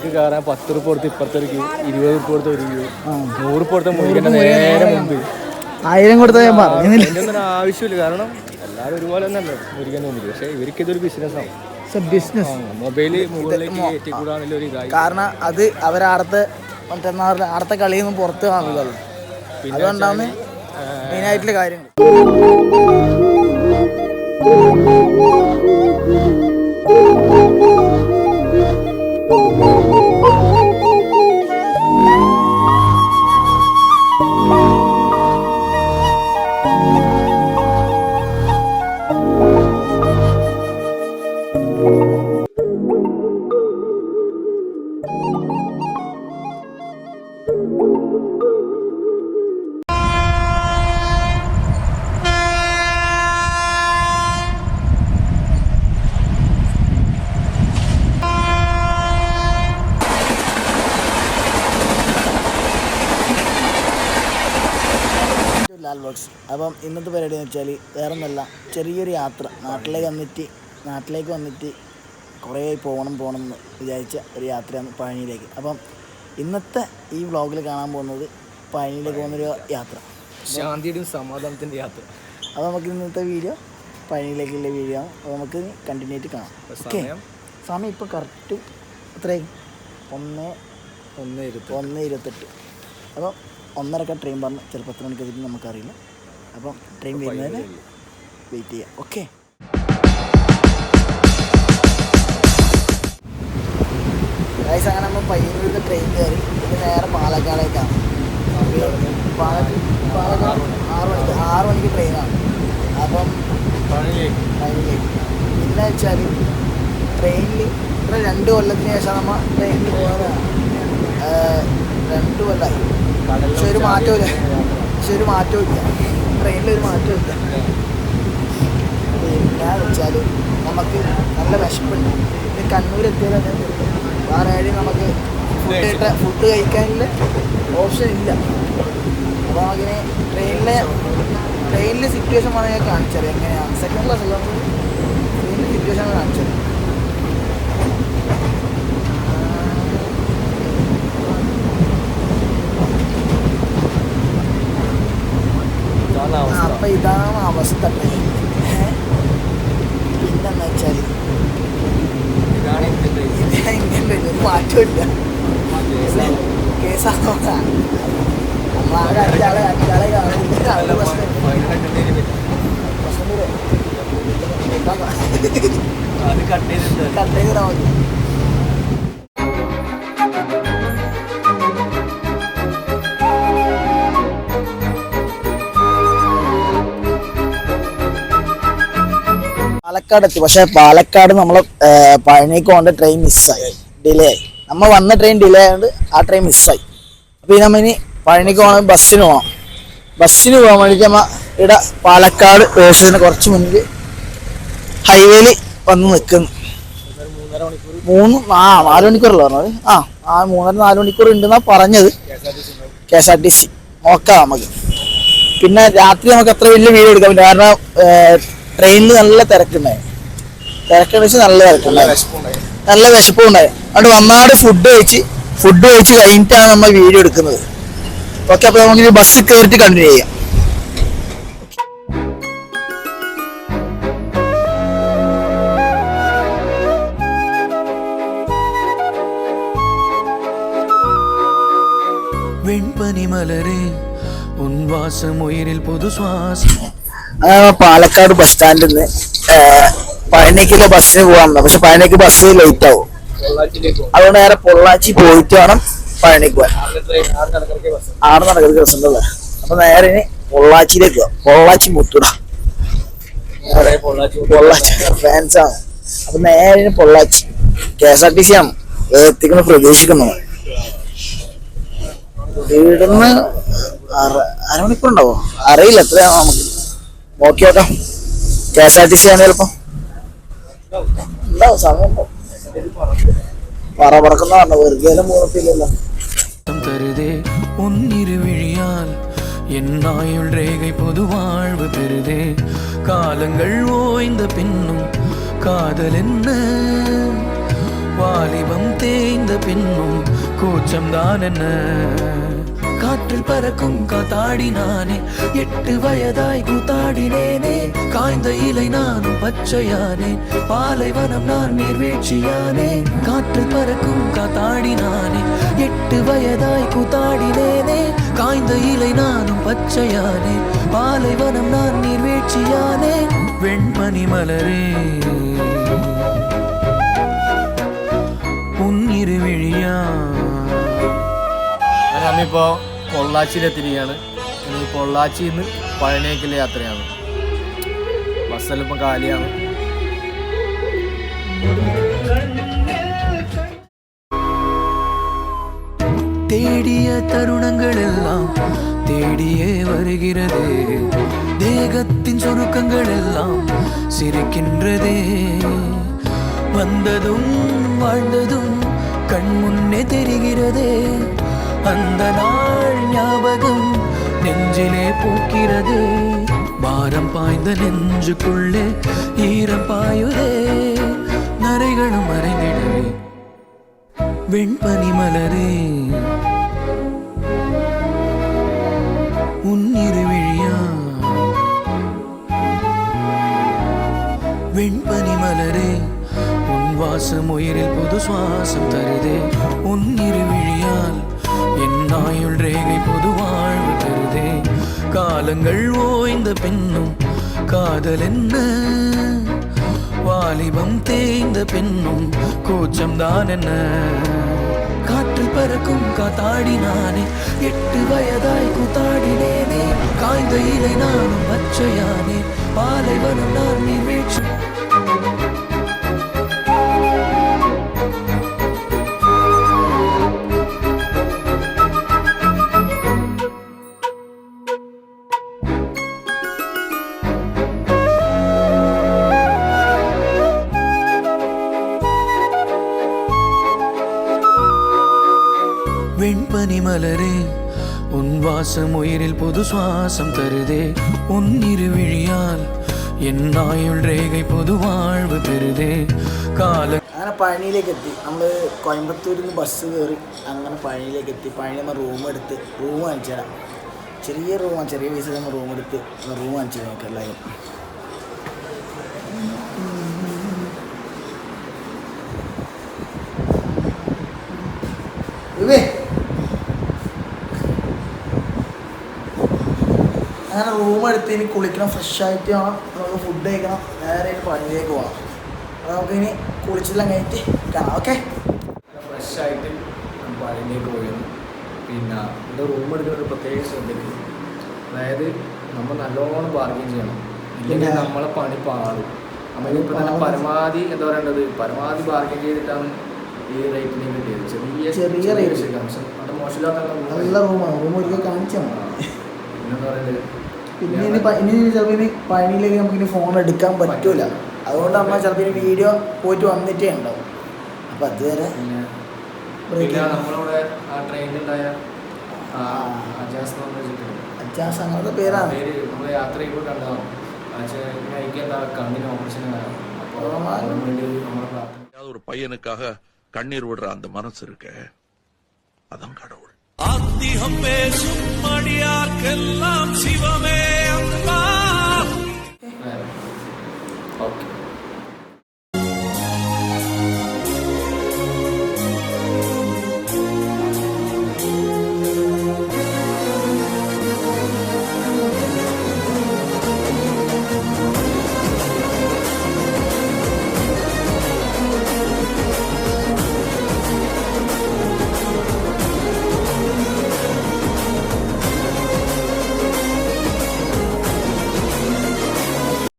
ക്ക് കയറാൻ പത്ത് ഉറുപ്പ് കൊടുത്ത് ഇപ്പുറത്തൊരു ഇരുപത് ഉറുപ്പ് കൊടുത്ത് ഒരു ക്യൂ നൂറ് ഉറുപ്പ് കൊടുത്ത നേരെ മുമ്പ് ആയിരം കൊടുത്താൽ ഞാൻ പറഞ്ഞില്ല? ഒന്നും ആവശ്യമില്ല. കാരണം എല്ലാവരും ഒരുപോലെ ഒന്നല്ല മുരിക്കാൻ മുമ്പിൽ. പക്ഷേ ഇവർക്ക് ഇതൊരു ബിസിനസ്സാണ് ബിസിനസ് മൊബൈൽ മുകളിലേക്ക് ഒരു ഇതായി. കാരണം അത് അവരടുത്ത് മറ്റന്നാ അടുത്ത കളിയിൽ നിന്ന് പുറത്ത് കാണില്ലല്ലോ അതുകൊണ്ടാണ് മെയിനായിട്ടുള്ള കാര്യങ്ങൾ. അപ്പം ഇന്നത്തെ പരിപാടി എന്ന് വെച്ചാൽ വേറെ ഒന്നല്ല ചെറിയൊരു യാത്ര. നാട്ടിലേക്ക് വന്നിട്ട് നാട്ടിലേക്ക് വന്നിട്ട് കുറേ പോകണം പോകണം എന്ന് വിചാരിച്ച ഒരു യാത്രയാണ് പഴനിയിലേക്ക്. അപ്പം ഇന്നത്തെ ഈ വ്ളോഗിൽ കാണാൻ പോകുന്നത് പഴനിയിലേക്ക് പോകുന്നൊരു യാത്ര. ശാന്തിയുടെയും സമാധാനത്തിന്റെ യാത്ര. അപ്പോൾ നമുക്ക് ഇന്നത്തെ വീഡിയോ പഴനിയിലേക്കുള്ള വീഡിയോ ആണ്. അപ്പോൾ നമുക്ക് കണ്ടിന്യൂ ആയിട്ട് കാണാം. ഓക്കെ സമയം? ഇപ്പോൾ കറക്റ്റ് എത്രയായി ഒന്ന് ഒന്ന് ഇരുപത്തി ഒന്ന് ഇരുപത്തെട്ട്. അപ്പോൾ ഒന്നരക്ക ട്രെയിൻ പറഞ്ഞ് ചിലപ്പോൾ എത്ര മണിക്ക് എത്തിയിട്ട് നമുക്കറിയില്ല. അപ്പം ട്രെയിൻ വരുന്നതിന് വെയിറ്റ് ചെയ്യാം. ഓക്കെ ഗൈസ് അങ്ങനെ നമ്മൾ പയ്യന്നൂരിൽ ട്രെയിൻ കയറി. ഇത് നേരെ പാലക്കാടേക്കാണ്. പാലക്കാട് ആറ് മണിക്ക് ആറ് മണിക്ക് ട്രെയിനാണ് അപ്പം ട്രെയിനിലേക്ക് പിന്നെ വെച്ചാൽ ട്രെയിനിൽ ഇത്ര രണ്ട് കൊല്ലത്തിന് ശേഷം നമ്മൾ ട്രെയിനിൽ പോകുന്നതാണ് രണ്ട് കൊല്ലമായി പക്ഷെ ഒരു മാറ്റവും പക്ഷെ ഒരു മാറ്റവും ഇല്ല. ട്രെയിനിൽ ഒരു മാറ്റവും ഇല്ല പിന്നെ വെച്ചാൽ നമുക്ക് നല്ല വിശപ്പുണ്ട്. പിന്നെ കണ്ണൂർ എത്തിയാലും വേറെ വഴി നമുക്ക് ഫുഡ് ഫുഡ് കഴിക്കാനുള്ള ഓപ്ഷൻ ഇല്ല. അപ്പോൾ നമുക്കിനി ട്രെയിനിലെ ട്രെയിനിലെ സിറ്റുവേഷൻ വേണമെങ്കിൽ കാണിച്ചത് എങ്ങനെയാണ് സെക്കൻഡ് ക്ലാസ് ഉള്ളത് ട്രെയിനിലെ സിറ്റുവേഷൻ കാണിച്ചത് അപ്പം ഇതാണ് അവസ്ഥ പിന്നെന്ന് വെച്ചാൽ ഇതാണ് മാറ്റമില്ല കേസാണ് നമ്മളാകെ അഞ്ചാളെ അഞ്ചാളെ കാണുന്നില്ല അത് പ്രശ്നം പ്രശ്നം വരും. അത് കട്ട് കട്ട് മതി പാലക്കാട് എത്തി പക്ഷെ പാലക്കാട് നമ്മൾ പോകേണ്ട ട്രെയിൻ മിസ്സായി ഡിലേ ആയി. നമ്മൾ വന്ന ട്രെയിൻ ഡിലേ ആയതുകൊണ്ട് ആ ട്രെയിൻ മിസ്സായി അപ്പോൾ ഇനി നമ്മ ഇനി പഴനിക്ക് പോകണം ബസ്സിന് പോകാം ബസ്സിന് പോകാൻ വേണ്ടിയിട്ട് നമ്മ ഇവിടെ പാലക്കാട് റോഡിന് കുറച്ച് മുന്നിൽ ഹൈവേയിൽ വന്ന് നിൽക്കുന്നു മൂന്ന് ആ നാല് മണിക്കൂറല്ലോ പറഞ്ഞത്? ആ ആ മൂന്നര നാല് മണിക്കൂർ ഉണ്ടെന്നാ പറഞ്ഞത്. K S R T C. നോക്കാം നമുക്ക്. പിന്നെ രാത്രി നമുക്ക് അത്ര വലിയ വീഡിയോ എടുക്കാൻ പറ്റില്ല. കാരണം ട്രെയിനിൽ നല്ല തിരക്കുണ്ടായി. തിരക്കെന്ന് വെച്ചാൽ നല്ല തിരക്കുണ്ടായി. നല്ല വിശപ്പും ഉണ്ടായി അതുകൊണ്ട് വന്നാട് ഫുഡ് കഴിച്ച് ഫുഡ് കഴിച്ച് കഴിഞ്ഞിട്ടാണ് നമ്മൾ വീഡിയോ എടുക്കുന്നത്. ഓക്കെ അപ്പോൾ നമുക്ക് ബസ് കയറിട്ട് കണ്ടിന്യൂ ചെയ്യാം. വെൺപനിമലരെ ഉൻ വാസം ഉയിരിൽ പുതു ശ്വാസം അങ്ങനെ പാലക്കാട് ബസ് സ്റ്റാൻഡിൽ നിന്ന് പഴനിക്കിലെ ബസ്സിന് പോകാൻ പക്ഷെ പഴനിക്ക് ബസ് ലേറ്റ് ആവും. അതുകൊണ്ട് നേരെ പൊള്ളാച്ചി പോയിട്ട് വേണം പഴനിക്ക് പോകാൻ ആറ് നടക്കൽ ബസ് ഉണ്ടല്ലേ? അപ്പൊ നേരെ ഇനി പൊള്ളാച്ചിയിലേക്ക് പോവാം. പൊള്ളാച്ചി മുത്തുട. പൊള്ളാച്ചി ഫാൻസ് ആണ്. അപ്പൊ നേരെ ഇനി Pollachi. K S R T C ആണ്. എത്തിക്കുന്ന പ്രതീക്ഷിക്കുന്നു. ഇവിടുന്ന് അര- അരമണിക്കൂർ ഉണ്ടാവോ അറിയില്ല. എത്രയാണോ നമുക്ക്? നോക്കി നോക്കാം K S R T C ആണ് ചിലപ്പോ ഉണ്ടാവും സമയം ഉണ്ടാവും പറ പറക്കുന്ന പറഞ്ഞു വെറുതെ മൂന്നത്തില്ലല്ലോ தருதே உன்னிரு விழியால் என் ஆயுள் ரேகை பொது வாழ்வு பெறுதே காலங்கள் ஓய்ந்த பின்னும் காதல் என்ன வாலிபம் தேய்ந்த பின்னும் கூச்சம்தான் என்ன காற்றில் பறக்கும் காத்தாடி நானே எட்டு வயதாய் கூத்தாடினேனே. காய்ந்த இலை நானும் பச்சையானே. பாலைவனம் நான் நீர்வீழ்ச்சியானே. காற்றில் பறக்கும் காத்தாடி நானே எட்டு வயதாய் கூத்தாடினேனே. காய்ந்த இலை நானும் பச்சையானே. பாலைவனம் நான் நீர்வீழ்ச்சியானே. வெண்மணி மலரே. உன் இருவிழியா. அமைப்போம். പൊള്ളാച്ചിയിലെത്തിരിക്കുകയാണ് ഇനി പൊള്ളാച്ചിയിൽ നിന്ന് പഴനിയേക്കുള്ള യാത്രയാണ് ബസ്സെല്ലാം ഇപ്പം കാലിയാണ് தேடிய தருணங்கள் எல்லாம் தேடியே வருகிறதே தேகத்தின் சுருக்கங்கள் எல்லாம் சிரிக்கின்றதே வந்ததும் வாழ்ந்ததும் கண் முன்னே தெரிகிறதே அந்த நாள் ஞாபகம் நெஞ்சிலே பூக்கிறது. பாரம் பாய்ந்த நெஞ்சுக்குள்ளே ஈரம் பாயுதே. நரைகளும் மறைந்திடவே. வெண்பனி மலரே. உன்னிருவிழியா வெண்பனி மலரே. உன் வாசம் உயிரில் புது சுவாசம் தருதே. உன்னிருவிழியால் என் ஆயுள் ரேகை பொது வாழ்வு தருதே. காலங்கள் ஓய்ந்த பின்னும் காதல் என்ன? வாலிபம் தேய்ந்த பின்னும் கூச்சம்தான் என்ன? காற்று பறக்கும் காத்தாடி நானே. எட்டு வயதாய் கூத்தாடினேனே. காய்ந்த இலை நானும் பச்சையானே. பாலைவனம் நான் நீ மலரே உன் வாசம் உயிரில் புது சுவாசம் தருதே உன் இருவிழியால் என் ஆயுள் ரேகை புது வாழ்வு பெறுதே கால അങ്ങനെ പഴനിയിലേക്ക് എത്തി നമ്മൾ കോയമ്പത്തൂരിൽ നിന്ന് ബസ് കയറി അങ്ങനെ പഴനിയിലേക്ക് എത്തി പഴനി നമ്മൾ റൂം എടുത്ത് റൂം കാണിച്ചു തരാം ചെറിയ റൂമാണ് ചെറിയ പൈസ നമ്മൾ റൂം എടുത്ത് റൂം കാണിച്ചു തരാം നമുക്ക് എല്ലാവരും ഇവേ അങ്ങനെ റൂം എടുത്ത് ഇനി കുളിക്കണം ഫ്രഷ് ആയിട്ട് വേണം. നമുക്ക് ഫുഡ് കഴിക്കണം. നേരെ ഇനി പണിയിലേക്ക് പോകണം അപ്പോൾ നമുക്കിനി കുളിച്ചെല്ലാം കഴിഞ്ഞിട്ട് കാണാം ഓക്കെ ഫ്രഷ് ആയിട്ട് പണിയിലേക്ക് പോയിരുന്നു. പിന്നെ ഇവിടെ റൂം എടുക്കുന്നത് ഒരു പ്രത്യേക ശ്രദ്ധിക്കും അതായത് നമ്മൾ നല്ലോണം ബാർഗെയിൻ ചെയ്യണം. ഇല്ലെങ്കിൽ നമ്മളെ പണി പാടും. നമ്മളിപ്പോൾ തന്നെ പരമാവധി എന്താ പറയേണ്ടത്? പരമാവധി ബാർഗിൻ ചെയ്തിട്ടാണ് ഈ റേറ്റിന് കിട്ടിയത് ചെറിയ ചെറിയ റേറ്റ് വിശദാംശം അത് മോശമില്ലാത്ത നല്ല റൂമാണ് റൂം ഒരിക്കൽ കാണിച്ചാൽ മതി. പിന്നെന്താ പറയുന്നത് പിന്നെ ഇനി പ- ഇനി ചിലപ്പോൾ ഇനി പഴനിയിലേക്ക് നമുക്ക് ഇനി ഫോൺ എടുക്കാൻ പറ്റൂല അതുകൊണ്ട് നമ്മൾ ചിലപ്പോൾ ഇനി വീഡിയോ പോയിട്ട് വന്നിട്ടേ ഉണ്ടാവും അപ്പം അതുവരെ പിന്നെ break പിന്നെ ചെയ്യണം. നമ്മളിവിടെ ആ ട്രെയിനിലുണ്ടായ ആ. അജാസ് എന്ന് വെച്ചിട്ടുണ്ട് അച്ചാസ് അങ്ങനത്തെ പേരാണ് പേര് നമ്മൾ യാത്ര ചെയ്യുമ്പോൾ കണ്ടതാണ് എനിക്ക് എന്താ കണ്ണിന് ഓപ്പറേഷൻ അപ്പോൾ ആ. അതിന് വേണ്ടി നമ്മുടെ പ്രാർത്ഥന ஏதாவது ஒரு பையனுக்காக கண்ணீர் விடுற அந்த மனசு இருக்க அதான் கடவுள் ஆத்திகம் பேசும் அடியார்க்கெல்லாம் சிவமே அம்மா. ஓகே